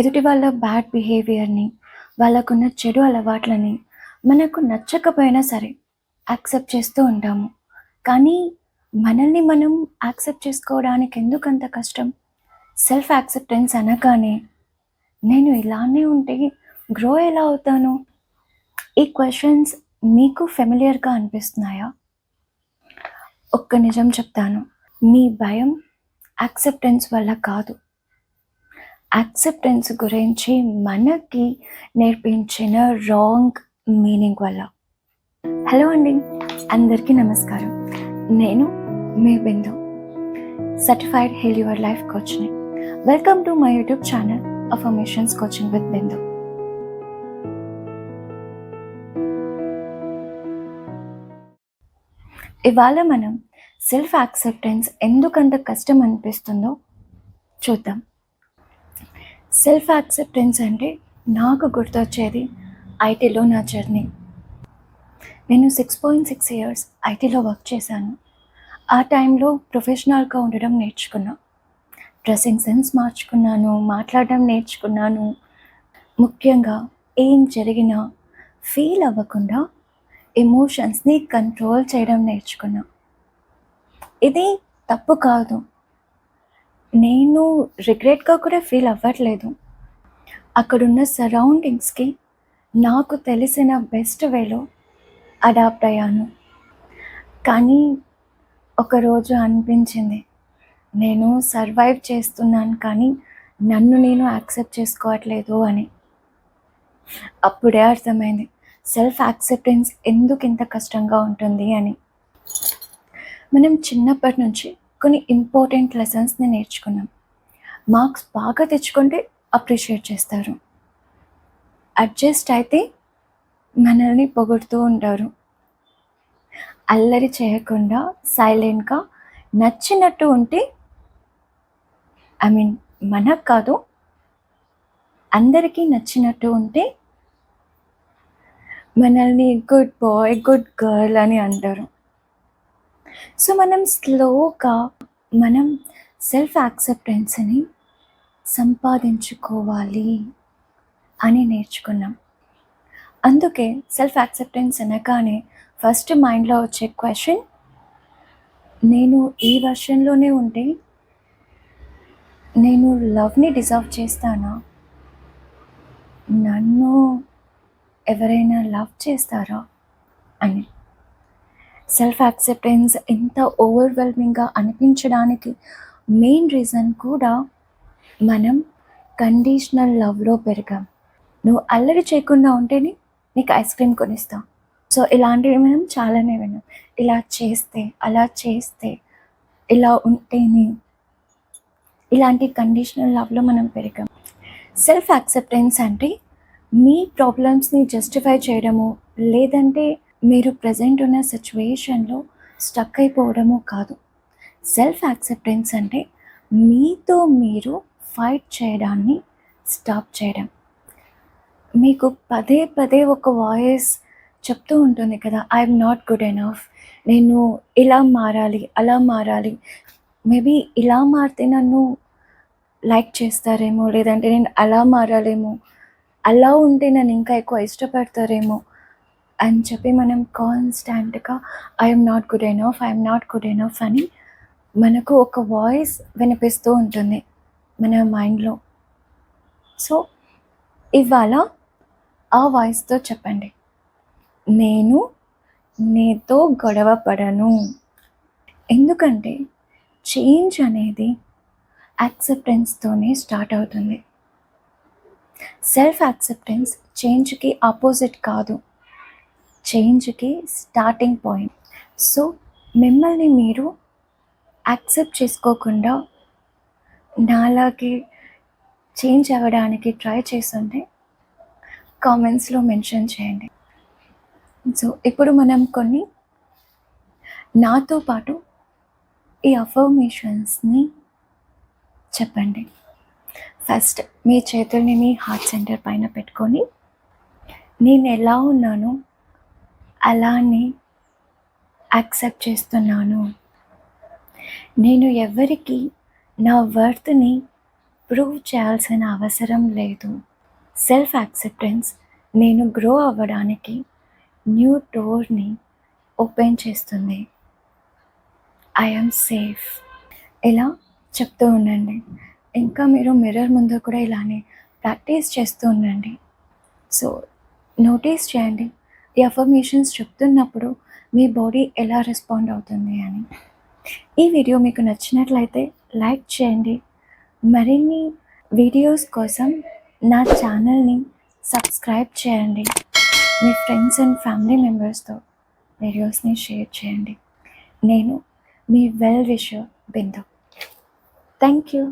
ఎదుటి వాళ్ళ బ్యాడ్ బిహేవియర్ని వాళ్ళకున్న చెడు అలవాట్లని మనకు నచ్చకపోయినా సరే యాక్సెప్ట్ చేస్తూ ఉంటాము. కానీ మనల్ని మనం యాక్సెప్ట్ చేసుకోవడానికి ఎందుకు అంత కష్టం? సెల్ఫ్ యాక్సెప్టెన్స్ అనగానే నేను ఇలానే ఉంటే గ్రో ఎలా అవుతాను? ఈ క్వశ్చన్స్ మీకు ఫెమిలియర్గా అనిపిస్తున్నాయా? ఒక్క నిజం చెప్తాను. మీ భయం యాక్సెప్టెన్స్ వల్ల కాదు. యాక్సెప్టెన్స్ గురించి మనకి నేర్పించిన రాంగ్ మీనింగ్ వల్ల. హలో అండి అందరికీ నమస్కారం. నేను మీ Bindu certified heal your life కోచ్ని welcome to my YouTube channel affirmations coaching with Bindu ఇవాళ మనం సెల్ఫ్ యాక్సెప్టెన్స్ ఎందుకంత కష్టం అనిపిస్తుందో చూద్దాం. సెల్ఫ్ యాక్సెప్టెన్స్ అంటే నాకు గుర్తొచ్చేది ఐటీలో నా జర్నీ. నేను సిక్స్ పాయింట్ సిక్స్ ఇయర్స్ ఐటీలో వర్క్ చేశాను. ఆ టైంలో ప్రొఫెషనల్గా ఉండడం నేర్చుకున్నా. డ్రెస్సింగ్ సెన్స్ మార్చుకున్నాను మాట్లాడడం నేర్చుకున్నాను. ముఖ్యంగా ఏం జరిగినా ఫీల్ అవ్వకుండా ఎమోషన్స్ని కంట్రోల్ చేయడం నేర్చుకున్నా. ఇది తప్పు కాదు. నేను రిగ్రెట్గా కూడా ఫీల్ అవ్వట్లేదు. అక్కడున్న సరౌండింగ్స్కి నాకు తెలిసిన బెస్ట్ వేలో అడాప్ట్ అయ్యాను కానీ ఒకరోజు అనిపించింది నేను సర్వైవ్ చేస్తున్నాను కానీ నన్ను నేను యాక్సెప్ట్ చేసుకోవట్లేదు అని. అప్పుడే అర్థమైంది సెల్ఫ్ యాక్సెప్టెన్స్ ఎందుకు ఇంత కష్టంగా ఉంటుంది అని. మనం చిన్నప్పటి నుంచి కొన్ని ఇంపార్టెంట్ లెసన్స్ని నేర్చుకున్నాం. మార్క్స్ బాగా తెచ్చుకుంటే అప్రిషియేట్ చేస్తారు. అడ్జస్ట్ అయితే మనల్ని పొగుడుతూ ఉంటారు అల్లరి చేయకుండా సైలెంట్గా నచ్చినట్టు ఉంటే ఐ మీన్ మనకు కాదు అందరికీ నచ్చినట్టు ఉంటే మనల్ని గుడ్ బాయ్ గుడ్ గర్ల్ అని అంటారు. సో మనం స్లోగా మనం సెల్ఫ్ యాక్సెప్టెన్స్ని సంపాదించుకోవాలి అని నేర్చుకున్నాం. అందుకే సెల్ఫ్ యాక్సెప్టెన్స్ అనగానే ఫస్ట్ మైండ్లో వచ్చే క్వశ్చన్ నేను ఈ వర్షన్లోనే ఉంటే నేను లవ్ని డిజర్వ్ చేస్తానా? నన్ను ఎవరైనా లవ్ చేస్తారా? అని. సెల్ఫ్ యాక్సెప్టెన్స్ ఎంత ఓవర్వెల్మింగ్గా అనిపించడానికి మెయిన్ రీజన్ కూడా మనం కండిషనల్ లవ్లో పెరిగాం. నువ్వు అల్లరి చేయకుండా ఉంటేనే నీకు ఐస్ క్రీమ్ కొనిస్తాం. సో ఇలాంటివి మనం చాలానే విన్నాం. ఇలా చేస్తే అలా చేస్తే ఇలా ఉంటేనే ఇలాంటి కండిషనల్ లవ్లో మనం పెరిగాం. సెల్ఫ్ యాక్సెప్టెన్స్ అంటే మీ ప్రాబ్లమ్స్ని జస్టిఫై చేయడము లేదంటే మీరు ప్రజెంట్ ఉన్న సిచ్యువేషన్లో స్టక్ అయిపోవడము కాదు. సెల్ఫ్ యాక్సెప్టెన్స్ అంటే మీతో మీరు ఫైట్ చేయడాన్ని స్టాప్ చేయడం. మీకు పదే పదే ఒక వాయిస్ చెప్తూ ఉంటుంది కదా ఐఎమ్ నాట్ గుడ్ ఎనఫ్ నేను ఇలా మారాలి అలా మారాలి. మేబీ ఇలా మారితే నన్ను లైక్ చేస్తారేమో లేదంటే నేను అలా మారాలేమో అలా ఉంటే నన్ను ఇంకా ఎక్కువ ఇష్టపడతారేమో అని చెప్పి మనం కాన్స్టాంట్గా I'm not good enough I'm not good enough అని మనకు ఒక వాయిస్ వినిపిస్తూ ఉంటుంది మన మైండ్లో సో ఇవాళ ఆ వాయిస్తో చెప్పండి. నేను నీతో గొడవ పడను. ఎందుకంటే చేంజ్ అనేది యాక్సెప్టెన్స్తోనే స్టార్ట్ అవుతుంది. సెల్ఫ్ యాక్సెప్టెన్స్ చేంజ్కి ఆపోజిట్ కాదు. చేంజ్కి స్టార్టింగ్ పాయింట్. సో మిమ్మల్ని మీరు యాక్సెప్ట్ చేసుకోకుండా నాలాగే చేంజ్ అవ్వడానికి ట్రై చేస్తుంటే కామెంట్స్లో మెన్షన్ చేయండి. సో ఇప్పుడు మనం కొన్ని నాతో పాటు ఈ అఫర్మేషన్స్ని చెప్పండి. ఫస్ట్ మీ చేతుల్ని మీ హార్ట్ సెంటర్ పైన పెట్టుకొని నేను ఎలా ఉన్నాను? అలానే యాక్సెప్ట్ చేస్తున్నాను. నేను ఎవరికి నా వర్త్ని ప్రూవ్ చేయాల్సిన అవసరం లేదు. సెల్ఫ్ యాక్సెప్టెన్స్ నేను గ్రో అవ్వడానికి న్యూ డోర్ని ఓపెన్ చేస్తుంది. ఐఎమ్ సేఫ్ ఇలా చెప్తూ ఉండండి. ఇంకా మీరు మిర్రర్ ముందు కూడా ఇలానే ప్రాక్టీస్ చేస్తూ ఉండండి. సో నోటీస్ చేయండి. ఈ అఫర్మేషన్స్ చెప్తున్నప్పుడు మీ బాడీ ఎలా రెస్పాండ్ అవుతుంది అని. ఈ వీడియో మీకు నచ్చినట్లయితే లైక్ చేయండి. మరిన్ని వీడియోస్ కోసం నా ఛానల్ని సబ్స్క్రైబ్ చేయండి. మీ ఫ్రెండ్స్ అండ్ ఫ్యామిలీ మెంబర్స్తో వీడియోస్ని షేర్ చేయండి. నేను మీ well wisher Bindu. Thank you